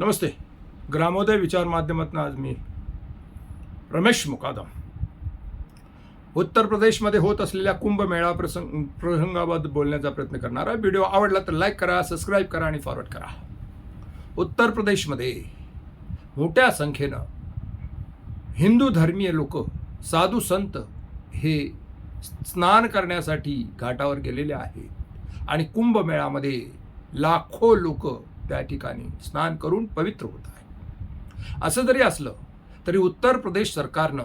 नमस्ते. ग्रामोदय विचार माध्यमातून आज मी रमेश मुकादम. उत्तर प्रदेशमध्ये होत असलेल्या कुंभमेळा प्रसंग प्रसंगाबद्दल बोलण्याचा प्रयत्न करणार आहे व्हिडिओ आवडला तर लाईक करा सबस्क्राईब करा आणि फॉरवर्ड करा. उत्तर प्रदेशमध्ये मोठ्या संख्येनं हिंदू धर्मीय लोक साधू संत हे स्नान करण्यासाठी घाटावर गेलेले आहेत. आणि कुंभमेळामध्ये लाखो लोक त्या ठिकाणी स्नान करून पवित्र होत आहे. असं जरी असलं तरी उत्तर प्रदेश सरकारनं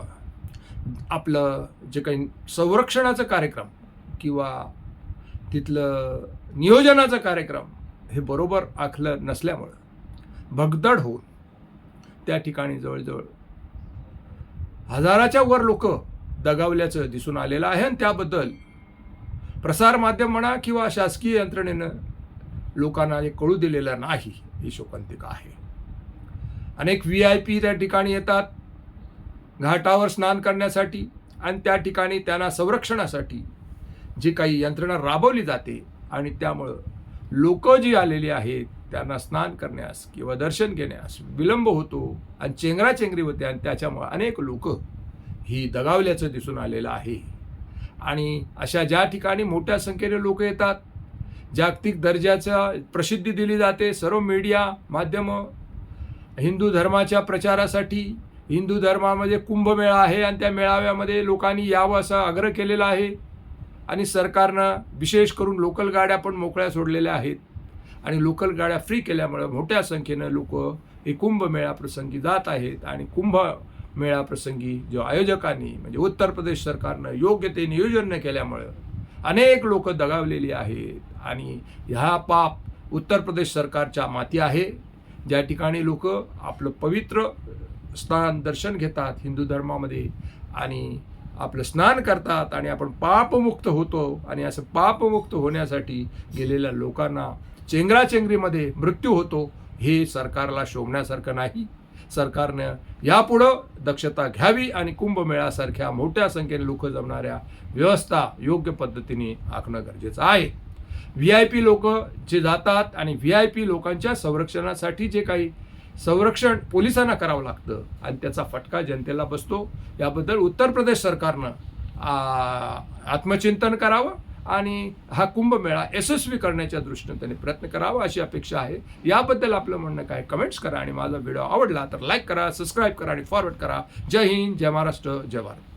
आपलं जे काही संरक्षणाचं कार्यक्रम किंवा तिथलं नियोजनाचा कार्यक्रम हे बरोबर आखलं नसल्यामुळं भगदड होऊन त्या ठिकाणी जवळजवळ हजाराच्या वर लोक दगावल्याचं दिसून आलेलं आहे. आणि त्याबद्दल प्रसारमाध्यम म्हणा किंवा शासकीय यंत्रणेनं लोकांना हे कळू दिलेलं नाही ही शोकांतिका आहे. अनेक व्ही आय पी त्या ठिकाणी येतात घाटावर स्नान करण्यासाठी आणि त्या ठिकाणी त्यांना संरक्षणासाठी जी काही यंत्रणा राबवली जाते आणि त्यामुळं लोक जी आलेली आहेत त्यांना स्नान करण्यास किंवा दर्शन घेण्यास विलंब होतो आणि चेंगराचेंगरी होते आणि त्याच्यामुळं अनेक लोक ही दगावल्याचं दिसून आलेलं आहे. आणि अशा ज्या ठिकाणी मोठ्या संख्येने लोक येतात जागतिक दर्जाचा प्रसिद्धी दिली जाते. सर्व मीडिया माध्यमं हिंदू धर्माच्या प्रचारासाठी. हिंदू धर्मामध्ये कुंभमेळा आहे आणि त्या मेळाव्यामध्ये लोकांनी यावं असा आग्रह केलेला आहे. आणि सरकारनं विशेष करून लोकल गाड्या पण मोकळ्या सोडलेल्या आहेत. आणि लोकल गाड्या फ्री केल्यामुळं मोठ्या संख्येनं लोक हे कुंभमेळा प्रसंगी जात आहेत. आणि कुंभ जो आयोजकांनी म्हणजे उत्तर प्रदेश सरकारनं योग्य ते नियोजन न केल्यामुळं अनेक लोक दगावलेली आहेत. आणि ह्या पाप उत्तर प्रदेश सरकारच्या माती आहे. ज्या ठिकाणी लोक आपलं पवित्र स्नान दर्शन घेतात हिंदू धर्मामध्ये आणि आपलं स्नान करतात आणि आपण पापमुक्त होतो आणि असं पापमुक्त होण्यासाठी गेलेल्या लोकांना चेंगराचेंगरीमध्ये मृत्यू होतो हे सरकारला शोभण्यासारखं नाही. सरकारनं यापुढं दक्षता घ्यावी आणि कुंभमेळ्यासारख्या मोठ्या संख्येने लोक जमणाऱ्या व्यवस्था योग्य पद्धतीने आखणं गरजेचं आहे. व्ही आय पी लोक जे जातात आणि व्ही आय पी लोकांच्या संरक्षणासाठी जे काही संरक्षण पोलिसांना करावं लागतं आणि त्याचा फटका जनतेला बसतो. याबद्दल उत्तर प्रदेश सरकारनं आत्मचिंतन करावं आणि हा कुंभमेळा यशस्वी करण्याच्या दृष्टीने त्यांनी प्रयत्न करावा अशी अपेक्षा आहे. याबद्दल आपलं म्हणणं काय? कमेंट्स करा आणि माझा व्हिडिओ आवडला तर लाईक करा सबस्क्राईब करा आणि फॉरवर्ड करा. जय हिंद जय महाराष्ट्र जय भारत.